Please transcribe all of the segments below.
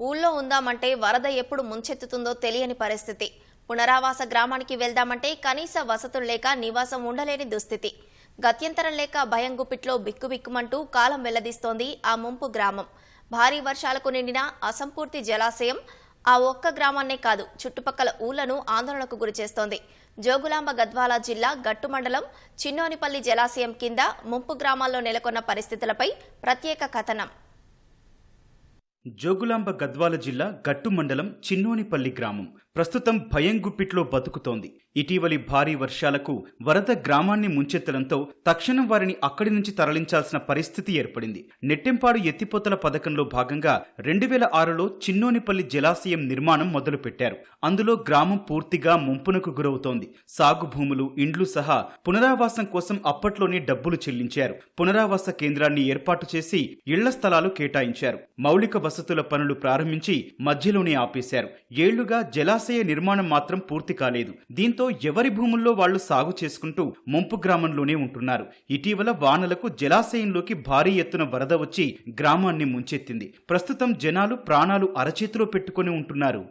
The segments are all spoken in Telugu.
ఊళ్ళో ఉందామంటే వరద ఎప్పుడు ముంచెత్తుతుందో తెలియని పరిస్థితి. పునరావాస గ్రామానికి వెళ్దామంటే కనీస వసతులు లేక నివాసం ఉండలేని దుస్థితి. గత్యంతరం లేక భయం గుప్పిట్లో బిక్కుబిక్కుమంటూ కాలం వెల్లదీస్తోంది ఆ ముంపు గ్రామం. భారీ వర్షాలకు నిండిన అసంపూర్తి జలాశయం ఆ ఒక్క గ్రామాన్నే కాదు చుట్టుపక్కల ఊళ్ళను ఆందోళనకు గురిచేస్తోంది జోగులాంబ గద్వాల జిల్లా గట్టు మండలం చిన్నోనిపల్లి జలాశయం కింద ముంపు గ్రామాల్లో నెలకొన్న పరిస్థితులపై ప్రత్యేక కథనం. జోగులాంబ గద్వాల జిల్లా గట్టు మండలం చిన్నోనిపల్లి గ్రామం. ప్రస్తుతం భయం గుప్పిట్లో బతుకుతోంది. ఇటీవలి భారీ వర్షాలకు వరద గ్రామాన్ని ముంచెత్తడంతో తక్షణం వారిని అక్కడి నుంచి తరలించాల్సిన పరిస్థితి ఏర్పడింది. నెట్టెంపాడు ఎత్తిపోతల పథకంలో భాగంగా రెండు వేల ఆరులో చిన్నోనిపల్లి జలాశయం నిర్మాణం మొదలుపెట్టారు. అందులో గ్రామం పూర్తిగా ముంపునకు గురవుతోంది. సాగు భూములు ఇండ్లు సహా పునరావాసం కోసం అప్పట్లోనే డబ్బులు చెల్లించారు. పునరావాస కేంద్రాన్ని ఏర్పాటు చేసి ఇళ్ళ స్థలాలు కేటాయించారు. మౌలిక వసతుల పనులు ప్రారంభించి మధ్యలోనే ఆపేశారు. ఏళ్ళుగా జలాశయం నిర్మాణం మాత్రం పూర్తి కాలేదు. దీంతో ఎవరి భూముల్లో వాళ్ళు సాగు చేసుకుంటూ ముంపు గ్రామంలోనే ఉంటున్నారు. ఇటీవల వానలకు జలాశయంలోకి భారీ ఎత్తున వరద వచ్చి గ్రామాన్ని ముంచెత్తింది. ప్రస్తుతం జనాలు ప్రాణాలు అరచేతిలో పెట్టుకుని ఉంటున్నారు.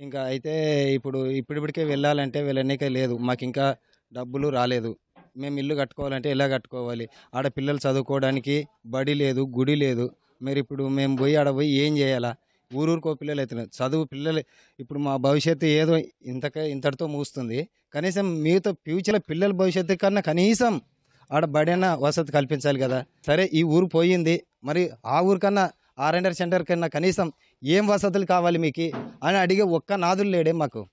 ఇంకా అయితే ఇప్పుడు ఇప్పుడిప్పటికే వెళ్ళాలంటే వెళ్ళనికే లేదు. మాకు ఇంకా డబ్బులు రాలేదు. మేము ఇల్లు కట్టుకోవాలంటే ఎలా కట్టుకోవాలి? ఆడ పిల్లలు చదువుకోవడానికి బడి లేదు గుడి లేదు. మరి ఇప్పుడు మేము పోయి ఆడ పోయి ఏం చేయాలా? ఊరూరుకో పిల్లలు అవుతున్నారు చదువు పిల్లలు. ఇప్పుడు మా భవిష్యత్తు ఏదో ఇంతక ఇంతటితో ముగుస్తుంది. కనీసం మీతో ఫ్యూచర్లో పిల్లల భవిష్యత్తు కన్నా కనీసం ఆడ బడైనా వసతి కల్పించాలి కదా. సరే ఈ ఊరు పోయింది. మరి ఆ ఊరు కన్నా ఆర్ సెంటర్ కన్నా కనీసం ఏం వసతులు కావాలి మీకు? అని అడిగే ఒక్క నాదులు లేడే మాకు.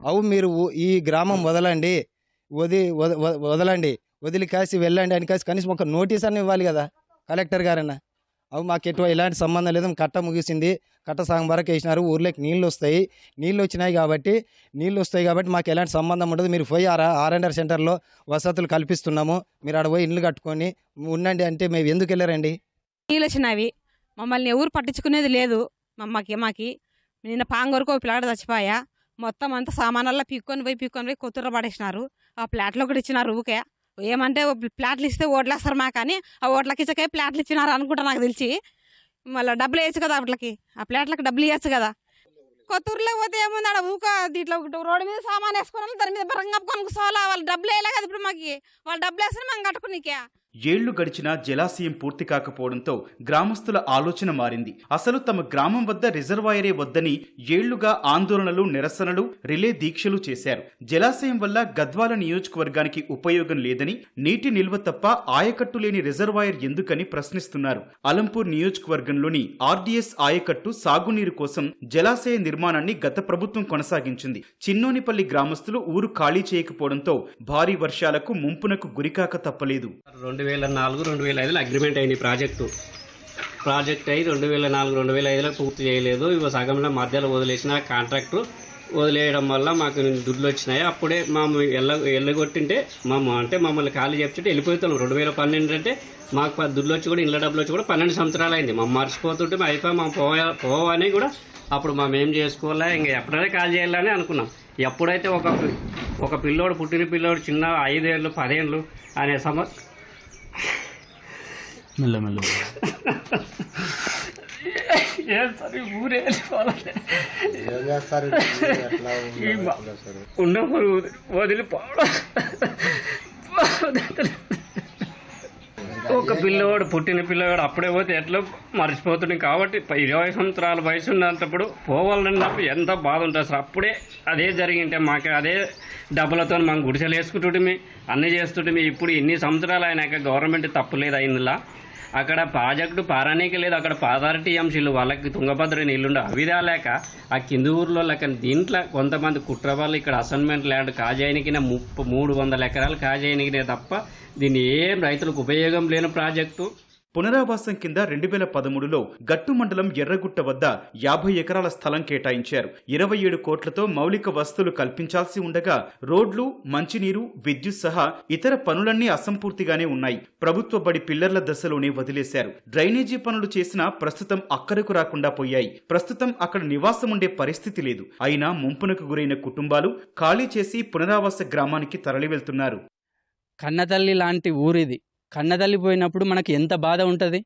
అవు మీరు ఈ గ్రామం వదలండి. వది వదలండి. వదిలి కాసి వెళ్ళండి అని కాసి కనీసం ఒక నోటీస్ అని ఇవ్వాలి కదా కలెక్టర్ గారన్న. అవి మాకు ఎటువంటి ఎలాంటి సంబంధం లేదు కట్ట ముగిసింది కట్ట సగం వరకు వేసినారు ఊర్లోకి నీళ్ళు వస్తాయి నీళ్ళు వచ్చినాయి కాబట్టి నీళ్ళు వస్తాయి కాబట్టి మాకు ఎలాంటి సంబంధం ఉండదు. మీరు పోయి ఆర్ ఆర్ సెంటర్లో వసతులు కల్పిస్తున్నాము మీరు ఆడ పోయి ఇల్లు కట్టుకొని ఉండండి అంటే మేము ఎందుకు వెళ్ళారండి? నీళ్ళు వచ్చినవి మమ్మల్ని ఎవరు పట్టించుకునేది లేదు మమ్మకి మాకి నిన్న పాంగొరకు ఒక ప్లాట్ చచ్చిపోయా మొత్తం అంతా సామానల్లా పీక్కొని పోయి పీక్కొని పోయి కొత్తూరు పడేసినారు. ఆ ప్లాట్లో ఒకటి ఇచ్చినారు ఊకే ఏమంటే ప్లాట్లు ఇస్తే ఓట్లేస్తారు మా కానీ ఆ ఓట్లకి ఇచ్చకే ప్లాట్లు ఇచ్చినారు అనుకుంటా నాకు తెలిసి. మళ్ళీ డబ్బులు వేయచ్చు కదా వాటికి. ఆ ప్లాట్లకు డబ్బులు ఇవ్వచ్చు కదా. కొత్తూరులో పోతే ఏముంది ఆడ ఊక దీంట్లో రోడ్డు మీద సామాన్ వేసుకున్నాం దాని మీద బరంగా కొనుక్కోవాలా వాళ్ళు డబ్బులు వేయలే కదా ఇప్పుడు మాకు. వాళ్ళు డబ్బులు వేస్తే మనం కట్టుకునికే. ఏళ్ళు గడిచినా జలాశయం పూర్తి కాకపోవడంతో గ్రామస్తుల ఆలోచన మారింది. అసలు తమ గ్రామం వద్ద రిజర్వాయరే వద్దని ఏళ్ళుగా ఆందోళనలు నిరసనలు రిలే దీక్షలు చేశారు. జలాశయం వల్ల గద్వాల నియోజకవర్గానికి ఉపయోగం లేదని నీటి నిల్వ తప్ప ఆయకట్టు లేని రిజర్వాయర్ ఎందుకని ప్రశ్నిస్తున్నారు. అలంపూర్ నియోజకవర్గంలోని ఆర్డీఎస్ ఆయకట్టు సాగునీరు కోసం జలాశయ నిర్మాణాన్ని గత ప్రభుత్వం కొనసాగించింది. చిన్నోనిపల్లి గ్రామస్తులు ఊరు ఖాళీ చేయకపోవడంతో భారీ వర్షాలకు ముంపునకు గురికాక తప్పలేదు. రెండు వేల నాలుగు రెండు వేల ఐదులో అగ్రిమెంట్ అయింది ప్రాజెక్టు ప్రాజెక్ట్ అయి రెండు వేల నాలుగు రెండు వేల ఐదులో పూర్తి చేయలేదు. ఇవి సగంలో మధ్యలో వదిలేసిన కాంట్రాక్టు వదిలేయడం వల్ల మాకు దుడ్లు వచ్చినాయి. అప్పుడే మా ఎల్ల ఎల్లగొట్టింటే మేము అంటే మమ్మల్ని ఖాళీ చెప్తుంటే వెళ్ళిపోతాం రెండు వేల పన్నెండు అంటే మాకు దుడ్లు వచ్చి కూడా ఇళ్ళ డబ్బులు వచ్చి కూడా పన్నెండు సంవత్సరాలు అయింది. మమ్మల్ని మర్చిపోతుంటే మా అయిపోయి మా పోవా పోవని కూడా అప్పుడు మేము ఏం చేసుకోవాలా? ఇంకా ఎప్పుడైనా కాల్ చేయాలని అనుకున్నాం. ఎప్పుడైతే ఒక ఒక పిల్లోడు పుట్టిన పిల్లోడు చిన్న ఐదేళ్ళు పదేళ్ళు అనే సమ ఏం సార్ ఈ ఊరే వెళ్ళిపోవాలి. ఈ మా- ఉన్నప్పుడు వదిలిపోవడం ఒక పిల్లవాడు పుట్టిన పిల్లవాడు అప్పుడే పోతే ఎట్లా మర్చిపోతుంది కాబట్టి ఇరవై సంవత్సరాల వయసు ఉన్నప్పుడు పోవాలన్నప్పుడు ఎంత బాధ ఉంటుంది అసలు అప్పుడే అదే జరిగింటే మాకు అదే డబ్బులతో మనం గుడిసెలు వేసుకుంటుంటే అన్నీ చేస్తుంటే ఇప్పుడు ఇన్ని సంవత్సరాలు అయినాక గవర్నమెంట్ తప్పులేదు అయిందిలా. అక్కడ ప్రాజెక్టు పారానీకి లేదు అక్కడ పాదారిటీ ఎంసీలు వాళ్ళకి తుంగభద్ర నీళ్ళుండవు అవి లేక ఆ కింది ఊర్లో లేక దీంట్లో కొంతమంది కుట్ర వాళ్ళు ఇక్కడ అసైన్మెంట్ ల్యాండ్ కాజాయనికిన ముప్ప మూడు వందల ఎకరాలు కాజాయనికినే తప్ప దీన్ని ఏం రైతులకు ఉపయోగం లేని ప్రాజెక్టు. పునరావాసం కింద రెండు వేల పదమూడులో గట్టు మండలం ఎర్రగుట్ట వద్ద యాభై ఎకరాల స్థలం కేటాయించారు. ఇరవై ఏడు కోట్లతో మౌలిక వసతులు కల్పించాల్సి ఉండగా రోడ్లు మంచినీరు విద్యుత్ సహా ఇతర పనులన్నీ అసంపూర్తిగానే ఉన్నాయి. ప్రభుత్వ బడి పిల్లర్ల దశలోనే వదిలేశారు. డ్రైనేజీ పనులు చేసినా ప్రస్తుతం అక్కడకు రాకుండా పోయాయి. ప్రస్తుతం అక్కడ నివాసం ఉండే పరిస్థితి లేదు. అయినా ముంపునకు గురైన కుటుంబాలు ఖాళీ చేసి పునరావాస గ్రామానికి తరలివెళ్తున్నారు. కన్నతల్లి లాంటి ఊరిది. కన్నతల్లి పోయినప్పుడు మనకి ఎంత బాధ ఉంటుంది?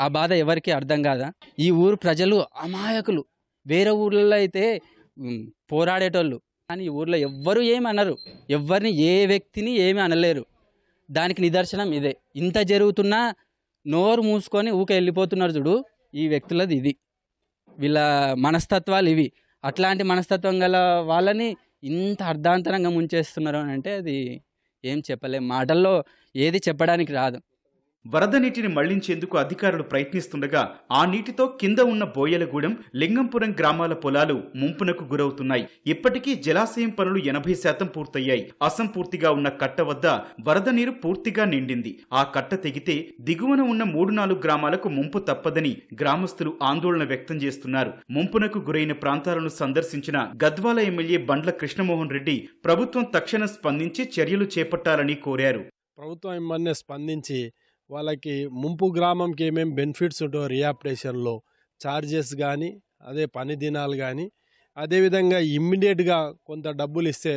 ఆ బాధ ఎవరికి అర్థం కాదా? ఈ ఊరు ప్రజలు అమాయకులు. వేరే ఊర్లలో అయితే పోరాడేటోళ్ళు. కానీ ఈ ఊర్లో ఎవ్వరూ ఏమి అనరు. ఎవరిని ఏ వ్యక్తిని ఏమి అనలేరు. దానికి నిదర్శనం ఇదే. ఇంత జరుగుతున్నా నోరు మూసుకొని ఊకే వెళ్ళిపోతున్నారు చూడు ఈ వ్యక్తులది ఇది. వీళ్ళ మనస్తత్వాలు ఇవి. అట్లాంటి మనస్తత్వం గల వాళ్ళని ఇంత అర్ధాంతరంగా ముంచేస్తున్నారు అని అంటే అది ఏం చెప్పలేం. మాటల్లో ఏది చెప్పడానికి రాదు. వరద నీటిని మళ్ళించేందుకు అధికారులు ప్రయత్నిస్తుండగా ఆ నీటితో కింద ఉన్న బోయలగూడెం లింగంపురం గ్రామాల పొలాలు ముంపునకు గురవుతున్నాయి. ఇప్పటికీ జలాశయం పనులు ఎనభై శాతం పూర్తయ్యాయి. అసంపూర్తిగా ఉన్న కట్ట వద్ద వరద నీరు పూర్తిగా నిండింది. ఆ కట్ట తెగితే దిగువన ఉన్న మూడు నాలుగు గ్రామాలకు ముంపు తప్పదని గ్రామస్తులు ఆందోళన వ్యక్తం చేస్తున్నారు. ముంపునకు గురైన ప్రాంతాలను సందర్శించిన గద్వాల ఎమ్మెల్యే బండ్ల కృష్ణమోహన్ రెడ్డి ప్రభుత్వం తక్షణం స్పందించి చర్యలు చేపట్టాలని కోరారు. ప్రభుత్వం ఏమన్నా స్పందించి వాళ్ళకి ముంపు గ్రామంకి ఏమేమి బెనిఫిట్స్ ఉంటాయో రియాప్టేషన్లో ఛార్జెస్ కానీ అదే పని దినాలు కానీ అదేవిధంగా ఇమ్మీడియట్గా కొంత డబ్బులు ఇస్తే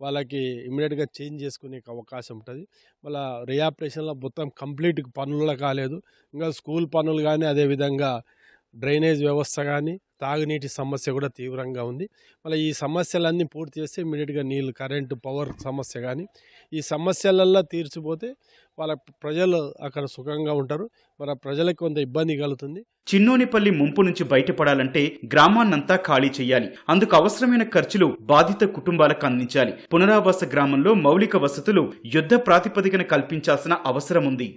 వాళ్ళకి ఇమ్మీడియట్గా చేంజ్ చేసుకునే అవకాశం ఉంటుంది. వాళ్ళ రియాప్టేషన్లో మొత్తం కంప్లీట్ పనులు కాలేదు. ఇంకా స్కూల్ పనులు కానీ అదేవిధంగా డ్రైనేజ్ వ్యవస్థ కానీ తాగునీటి సమస్య కూడా తీవ్రంగా ఉంది. మళ్ళీ ఈ సమస్యలన్నీ పూర్తి చేస్తే ఇమీడియట్గా నీళ్ళు కరెంటు పవర్ సమస్య కానీ ఈ సమస్యలల్లో తీర్చిపోతే వాళ్ళ ప్రజలు అక్కడ సుఖంగా ఉంటారు. మన ప్రజలకు కొంత ఇబ్బంది కలుగుతుంది. చిన్నోనిపల్లి ముంపు నుంచి బయటపడాలంటే గ్రామాన్నంతా ఖాళీ చేయాలి. అందుకు అవసరమైన ఖర్చులు బాధిత కుటుంబాలకు అందించాలి. పునరావాస గ్రామంలో మౌలిక వసతులు యుద్ధ ప్రాతిపదికన కల్పించాల్సిన అవసరం ఉంది